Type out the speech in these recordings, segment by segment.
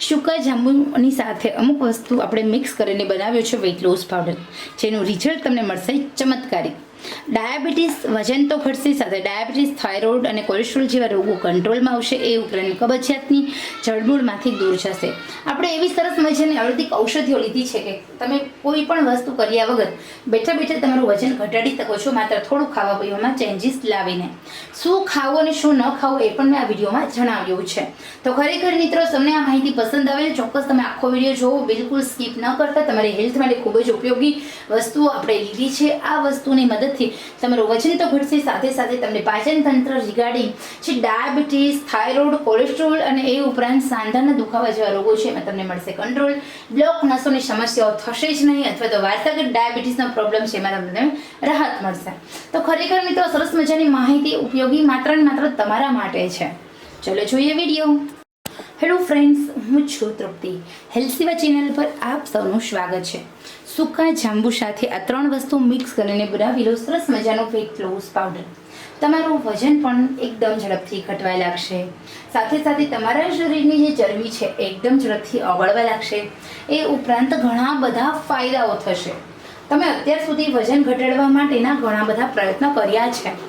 સૂકા જાંબુની સાથે અમુક વસ્તુ આપણે મિક્સ કરીને બનાવ્યો છે વેઇટ લોસ પાવડર જેનું રિઝલ્ટ તમને મળશે ચમત્કારી ડાયાબિટીસ વજન તો ઘટશે સાથે ડાયાબિટીસ, થાઇરોઇડ અને કોલેસ્ટ્રોલ જેવા રોગો કંટ્રોલમાં આવશે એ ઉપરાંત કબજિયાતની જળમૂળમાંથી દૂર જશે. આપણે એવી સરસ મજાની આયુર્વેદિક ઔષધિઓ લીધી છે કે તમે કોઈ પણ વસ્તુ કર્યા વગર બેઠા બેઠા તમારું વજન ઘટાડી શકો છો, માત્ર થોડું ખાવા પીવામાં ચેન્જીસ લાવીને. શું ખાવું અને શું ન ખાવું એ પણ મેં આ વિડીયોમાં જણાવ્યું છે. તો ખરેખર મિત્રો, તમને આ માહિતી પસંદ આવે ચોક્કસ તમે આખો વીડિયો જોવો. બિલકુલ સ્કીપ ન કરતા. તમારી હેલ્થ માટે ખૂબ જ ઉપયોગી વસ્તુઓ આપણે લીધી છે. આ વસ્તુની મદદથી તમારું વજન તો ઘટશે, સાથે સાથે તમને પાચન તંત્ર રિગાર્ડિંગ જે ડાયાબિટીસ, થાઇરોઇડ, કોલેસ્ટ્રોલ અને એ ઉપરાંત સાંધાના દુખાવા જેવા રોગો છે, એમાં તમને મળશે કંટ્રોલ. બ્લોક નસોની સમસ્યાઓ થશે જ નહીં, અથવા તો વારસાગત ડાયાબિટીસનો પ્રોબ્લેમ છે, એમાં તમને રાહત મળશે. તો ખરેખર મિત્રો, સરસ મજાની માહિતી ઉપયોગી માત્ર ને માત્ર તમારા માટે છે. ચલો જોઈએ વીડિયો. હેલો ફ્રેન્ડ્સ, હું છું તૃપ્તિ. હેલ્સીવા ચેનલ પર આપ સૌનું સ્વાગત છે. સૂકા જાંબુ સાથે આ ત્રણ વસ્તુ મિક્સ કરીને બનાવી લો, સરસ મજાનો ફેક લોસ પાવડર તમારું વજન પણ એકદમ ઝડપથી ઘટવા લાગશે. સાથે સાથે તમારા શરીરની જે ચરબી છે એકદમ ઝડપથી ઓગળવા લાગશે. એ ઉપરાંત ઘણા બધા ફાયદાઓ થશે. તમે અત્યાર સુધી વજન ઘટાડવા માટેના ઘણા બધા પ્રયત્નો કર્યા છે.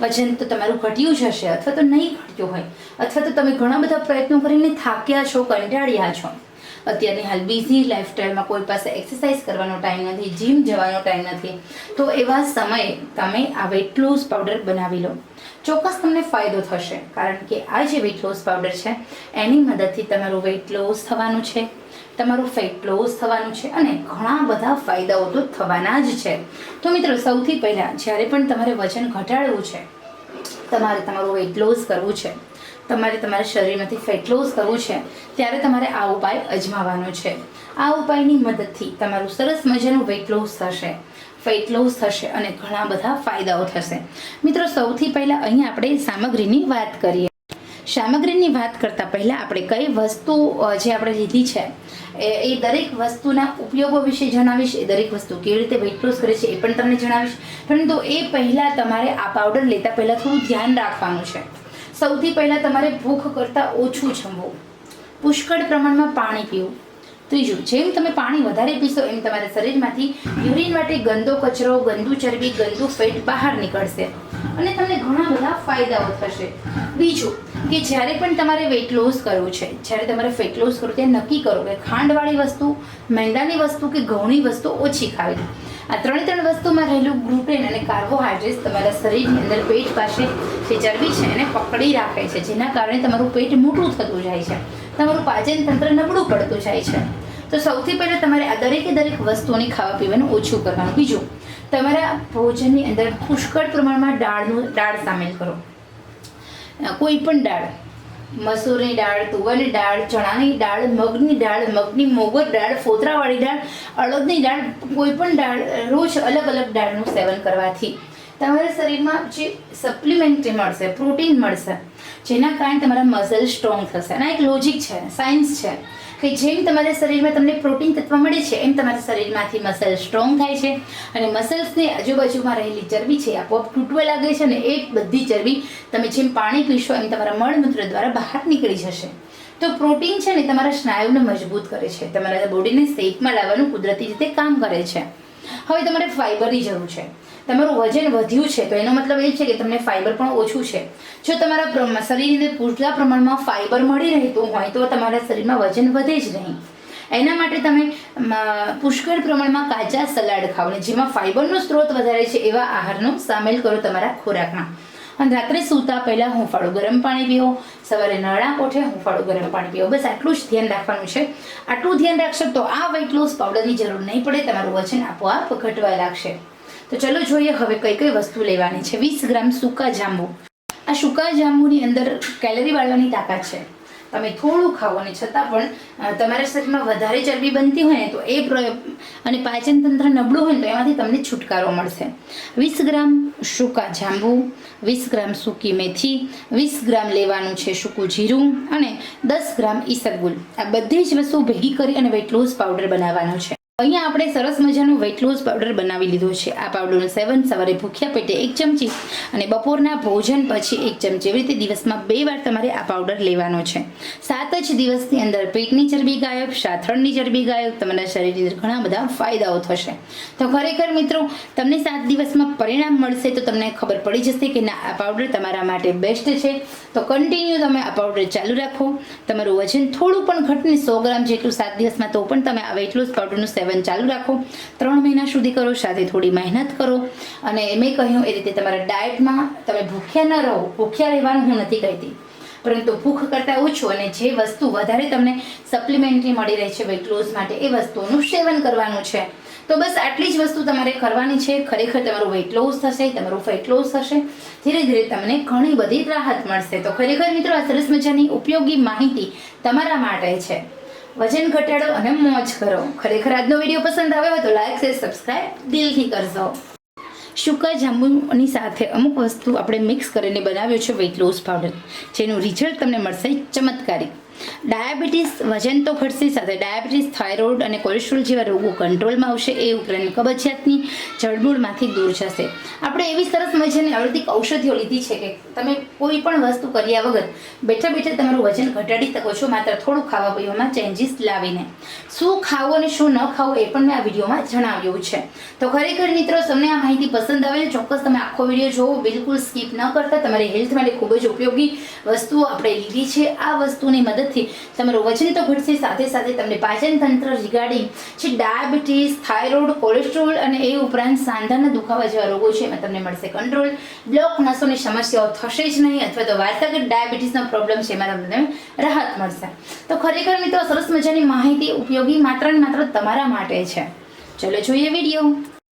વજન તો તમારું ઘટ્યું જ હશે, અથવા તો નહીં ઘટ્યું હોય, અથવા તો તમે ઘણા બધા પ્રયત્નો કરીને થાક્યા છો, કંટાળ્યા છો. અત્યારની હાલ બિઝી લાઈફસ્ટાઈલમાં કોઈ પાસે એક્સરસાઇઝ કરવાનો ટાઈમ નથી જીમ જવાનો ટાઈમ નથી, તો એવા સમયે તમે આ વેટ લોસ પાવડર બનાવી લો. ચોક્કસ તમને ફાયદો થશે, કારણ કે આ જે વેટ લોસ પાવડર છે, એની મદદથી તમારું વેટ લોસ થવાનું છે, તમારું ફેટ લોસ થવાનું છે, અને ઘણા બધા ફાયદાઓ તો થવાના જ છે. તો મિત્રો, સૌથી પહેલાં જ્યારે પણ તમારે વજન ઘટાડવું છે તમારે તમારું વેટ લોસ કરવું છે, તમારે તમારા શરીરમાંથી ફેટ લોસ કરવું છે, ત્યારે તમારે આ ઉપાય અજમાવવાનો છે. આ ઉપાયની મદદથી તમારું સરસ મજાનું વેટ લોસ થશે ફેટ લોસ થશે અને ઘણા બધા ફાયદાઓ થશે. મિત્રો, સૌથી પહેલાં અહીં આપણે સામગ્રીની વાત કરીએ. સામગ્રીની વાત કરતાં પહેલાં આપણે કઈ વસ્તુ જે આપણે લીધી છે, એ દરેક વસ્તુના ઉપયોગો વિશે જણાવીશ. એ દરેક વસ્તુ કેવી રીતે વેઇટ લોસ કરે છે એ પણ તમને જણાવીશ. પરંતુ એ પહેલાં તમારે આ પાવડર લેતા પહેલાં થોડું ધ્યાન રાખવાનું છે. સૌથી પહેલાં તમારે ભૂખ કરતાં ઓછું જમવું. પુષ્કળ પ્રમાણમાં પાણી પીવું. ત્રીજું, જેમ તમે પાણી વધારે પીશો એમ તમારા શરીરમાંથી યુરિન માટે ગંદો કચરો, ગંદુ ચરબી, ગંદુ ફેટ બહાર નીકળશે અને તમને ઘણા બધા ફાયદાઓ થશે. બીજું કે જ્યારે પણ તમારે વેટ લોસ કરવું છે, જ્યારે તમારે ફેટ લોસ કરવું ત્યારે નક્કી કરો કે ખાંડવાળી વસ્તુ, મેંદાની વસ્તુ કે ઘઉંની વસ્તુ ઓછી ખાવી. આ ત્રણે ત્રણ વસ્તુમાં રહેલું ગ્લુટેન અને કાર્બોહાઈડ્રેટ્સ તમારા શરીરની અંદર પેટ પાસે જે ચરબી છે એને પકડી રાખે છે, જેના કારણે તમારું પેટ મોટું થતું જાય છે. તમારું પાચન તંત્ર નબળું પડતું જાય છે. તો સૌથી પહેલાં તમારે આ દરેકે દરેક વસ્તુઓની ખાવા પીવાનું ઓછું કરવાનું. બીજું, તમારા ભોજનની અંદર પુષ્કળ પ્રમાણમાં દાળનું, દાળ સામેલ કરો. કોઈ પણ દાળ. મસૂરની દાળ, તુવરની દાળ, ચણાની દાળ, મગની દાળ, મગની મોગર દાળ, ફોતરાવાળી દાળ, અડદની દાળ, કોઈ પણ દાળ રોજ અલગ અલગ દાળનું સેવન કરવાથી તમારા શરીરમાં જે સપ્લિમેન્ટરી મળશે પ્રોટીન મળશે, જેના કારણે તમારા મસલ સ્ટ્રોંગ થશે. અને એક લોજિક છે સાયન્સ છે. કે જેમ તમારા શરીરમાં તમને પ્રોટીન તત્વ મળે છે, એમ તમારા શરીરમાંથી મસલ સ્ટ્રોંગ થાય છે. અને મસલ્સની આજુબાજુમાં રહેલી ચરબી છે આપોઆપ તૂટવા લાગે છે અને એ બધી ચરબી તમે જેમ પાણી પીશો, એમ તમારા મળમૂત્ર દ્વારા બહાર નીકળી જશે. તો પ્રોટીન છે ને તમારા સ્નાયુને મજબૂત કરે છે. તમારા બોડીને શેપમાં લાવવાનું કુદરતી રીતે કામ કરે છે. હવે તમારે ફાઈબરની જરૂર છે. તમારું વજન વધ્યું છે, તો એનો મતલબ એ છે કે તમને ફાઈબર પણ ઓછું છે. જો તમારા શરીરને પૂરતા પ્રમાણમાં ફાઈબર મળી રહેતું હોય, તો તમારા શરીરમાં વજન વધે જ નહીં. એના માટે તમે પુષ્કળ પ્રમાણમાં કાચા સલાડ ખાઓ અને જેમાં ફાઈબરનો સ્ત્રોત વધારે છે એવા આહારનો સામેલ કરો તમારા ખોરાકમાં. અને રાત્રે સૂતા પહેલાં હુંફાળું ગરમ પાણી પીઓ સવારે નળા કોઠે હુંફાળું ગરમ પાણી પીઓ બસ આટલું જ ધ્યાન રાખવાનું છે. આટલું ધ્યાન રાખશો તો આ વેઇટ લોસ પાવડરની જરૂર નહીં પડે, તમારું વજન આપોઆપ ઘટવા લાગશે. તો ચલો જોઈએ હવે કઈ કઈ વસ્તુ લેવાની છે. વીસ ગ્રામ સૂકા જાંબુ. આ સૂકા જાંબુની અંદર કેલરી વાળવાની તાકાત છે. તમે થોડું ખાઓ અને છતાં પણ તમારા શરીરમાં વધારે ચરબી બનતી હોય ને તો એ અને પાચન તંત્ર નબળું હોય ને તો એમાંથી તમને છુટકારો મળશે. વીસ ગ્રામ સૂકા જાંબુ, વીસ ગ્રામ સૂકી મેથી, વીસ ગ્રામ લેવાનું છે સૂકું જીરું અને દસ ગ્રામ ઈસબગુલ આ બધી જ વસ્તુ ભેગી કરી અને વેટ લોસ પાવડર બનાવવાનો છે. અહીંયા આપણે સરસ મજાનો વેટ લોસ પાવડર બનાવી લીધો છે. આ પાવડરનું સેવન સવારે ભૂખ્યા પેટે એક ચમચી અને બપોરના ભોજન પછી એક ચમચી એવી રીતે દિવસમાં બે વાર તમારે આ પાવડર લેવાનો છે. સાત જ દિવસની અંદર પેટની ચરબી ગાયબ સાથળની ચરબી ગાયબ, તમારા શરીરની અંદર ઘણા બધા ફાયદાઓ થશે. તો ખરેખર મિત્રો, તમને સાત દિવસમાં પરિણામ મળશે તો તમને ખબર પડી જશે કે ના, આ પાવડર તમારા માટે બેસ્ટ છે. તો કન્ટિન્યુ તમે આ પાવડર ચાલુ રાખો. તમારું વજન થોડું પણ ઘટને સો ગ્રામ જેટલું સાત દિવસમાં તો પણ તમે આ વેટ લોસ પાવડરનું સેવન ચાલુ રાખો. ત્રણ મહિના સુધી કરો, સાથે થોડી મહેનત કરો. અને મેં કહ્યું, એ રીતે તમારા ડાયટમાં તમે ભૂખ્યા ન રહો, ભૂખ્યા રહેવાનું હું નથી કહેતી. પરંતુ ભૂખ કરતાં ઓછું અને જે વસ્તુ વધારે તમને સપ્લિમેન્ટરી મળી રહે છે વેટ લોસ માટે, એ વસ્તુઓનું સેવન કરવાનું છે. તો બસ આટલી જ વસ્તુ તમારે કરવાની છે. ખરેખર તમારું વેઇટ લોસ થશે, તમારું ફેટ લોસ થશે. ધીરે ધીરે તમને ઘણી બધી રાહત મળશે. તો ખરેખર મિત્રો, આ સરસ મજાની ઉપયોગી માહિતી તમારા માટે છે. વજન ઘટાડો અને મોજ કરો. ખરેખર આજનો વીડિયો પસંદ આવ્યો હોય તો લાઈક શેર સબસ્ક્રાઈબ દિલથી કરજો. સૂકા જાંબુની સાથે અમુક વસ્તુ આપણે મિક્સ કરીને બનાવ્યો છે વેઇટ લોસ પાવડર જેનું રિઝલ્ટ તમને મળશે ચમત્કારિક. ડાયાબિટીસ વજન તો ઘટશે સાથે ડાયાબિટીસ, થાઇરોઇડ અને કોલેસ્ટ્રોલ જેવા રોગો કંટ્રોલમાં આવશે એ ઉપરાંત કબજિયાતની જળમૂળમાંથી દૂર જશે. આપણે એવી સરસ મજાની આયુર્વેદિક ઔષધિઓ લીધી છે કે તમે કોઈ પણ વસ્તુ કર્યા વગર બેઠા બેઠા તમારું વજન ઘટાડી શકો છો, માત્ર થોડું ખાવા પીવામાં ચેન્જીસ લાવીને. શું ખાવું અને શું ન ખાવું એ પણ મેં આ વિડીયોમાં જણાવ્યું છે. તો ખરેખર મિત્રો, તમને આ માહિતી પસંદ આવે ચોક્કસ તમે આખો વીડિયો જોવો. બિલકુલ સ્કીપ ન કરતા. તમારી હેલ્થ માટે ખૂબ જ ઉપયોગી વસ્તુઓ આપણે લીધી છે. આ વસ્તુની મદદથી તમારું વજન તો ઘટશે, સાથે સાથે તમને પાચન તંત્ર રિગાર્ડિંગ જે ડાયાબિટીસ, થાઇરોઇડ, કોલેસ્ટ્રોલ અને એ ઉપરાંત સાંધાના દુખાવા જેવા રોગો છે, એમાં તમને મળશે કંટ્રોલ. બ્લોક નસોની સમસ્યાઓ થશે જ નહીં, અથવા તો વાર્તાગત ડાયાબિટીસનો પ્રોબ્લેમ છે, એમાં તમને રાહત મળશે. તો ખરેખર મિત્રો, સરસ મજાની માહિતી ઉપયોગી માત્ર ને માત્ર તમારા માટે છે. ચલો જોઈએ વીડિયો.